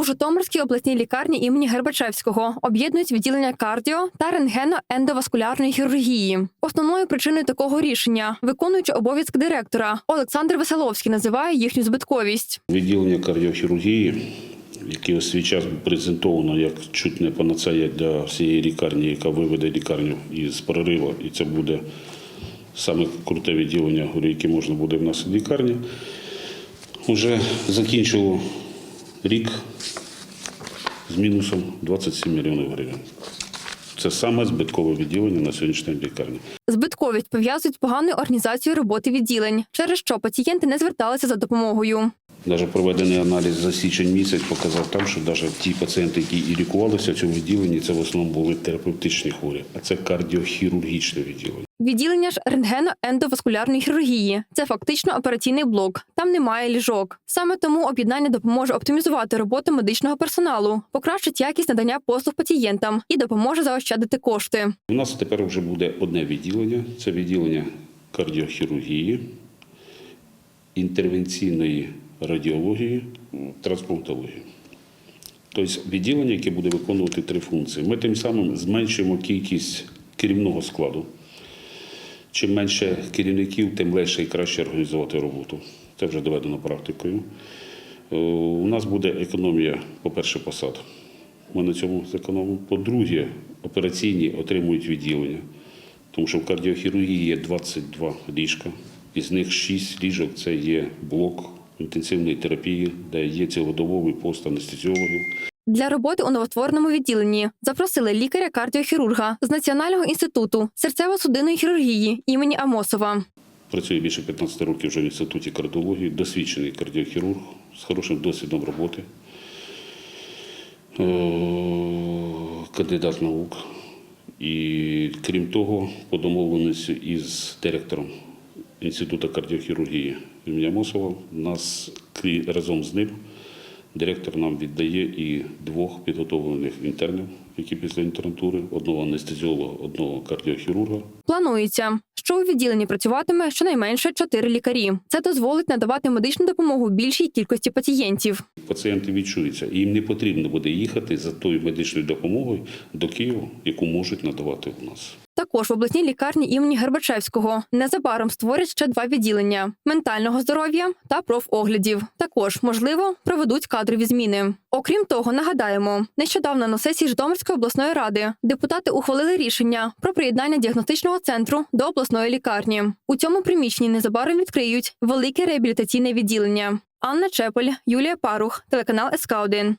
У Житомирській обласній лікарні імені Гербачевського об'єднують відділення кардіо та рентгено-ендоваскулярної хірургії. Основною причиною такого рішення, виконуючи обов'язки директора, Олександр Веселовський називає їхню збитковість. Відділення кардіохірургії, яке у свій час презентовано як чуть не панацея для всієї лікарні, яка виведе лікарню із прориву, і це буде саме круте відділення, яке можна буде в нас в лікарні. Уже закінчило рік з мінусом 27 мільйонів гривень. Це саме збиткове відділення на сьогоднішній день лікарні. Збитковість пов'язують з поганою організацією роботи відділень, через що пацієнти не зверталися за допомогою. Навіть проведений аналіз за січень місяць показав там, що навіть ті пацієнти, які і лікувалися в цьому відділенні, це в основному були терапевтичні хворі, а це кардіохірургічне відділення. Відділення ж рентгено-ендоваскулярної хірургії це фактично операційний блок. Там немає ліжок. Саме тому об'єднання допоможе оптимізувати роботу медичного персоналу, покращить якість надання послуг пацієнтам і допоможе заощадити кошти. У нас тепер вже буде одне відділення: це відділення кардіохірургії, інтервенційної радіології, трансплантології. Тобто відділення, яке буде виконувати три функції. Ми тим самим зменшуємо кількість керівного складу. Чим менше керівників, тим легше і краще організувати роботу. Це вже доведено практикою. Е, У нас буде економія, по-перше, посад. Ми на цьому зекономимо. По-друге, операційні отримують відділення, тому що в кардіохірургії є 22 ліжка, із них 6 ліжок це є блок інтенсивної терапії, де є цілодобовий пост анестезіологів. Для роботи у новотвореному відділенні запросили лікаря-кардіохірурга з Національного інституту серцево-судинної хірургії імені Амосова. Працює більше 15 років вже в інституті кардіології, досвідчений кардіохірург з хорошим досвідом роботи, Е, кандидат наук. І крім того, по домовленості із директором Інституту кардіохірургії імені Амосова, нас разом з ним директор нам віддає і двох підготовлених інтернів, які після інтернатури, одного анестезіолога, одного кардіохірурга. Планується, що у відділенні працюватиме щонайменше чотири лікарі. Це дозволить надавати медичну допомогу більшій кількості пацієнтів. Пацієнти відчуються, і їм не потрібно буде їхати за тою медичною допомогою до Києва, яку можуть надавати у нас. Також в обласній лікарні імені Гербачевського незабаром створять ще два відділення ментального здоров'я та профоглядів. Також, можливо, проведуть кадрові зміни. Окрім того, нагадаємо, нещодавно на сесії Житомирської обласної ради депутати ухвалили рішення про приєднання діагностичного центру до обласної лікарні. У цьому приміщенні незабаром відкриють велике реабілітаційне відділення. Анна Чепель, Юлія Парух, телеканал СК 1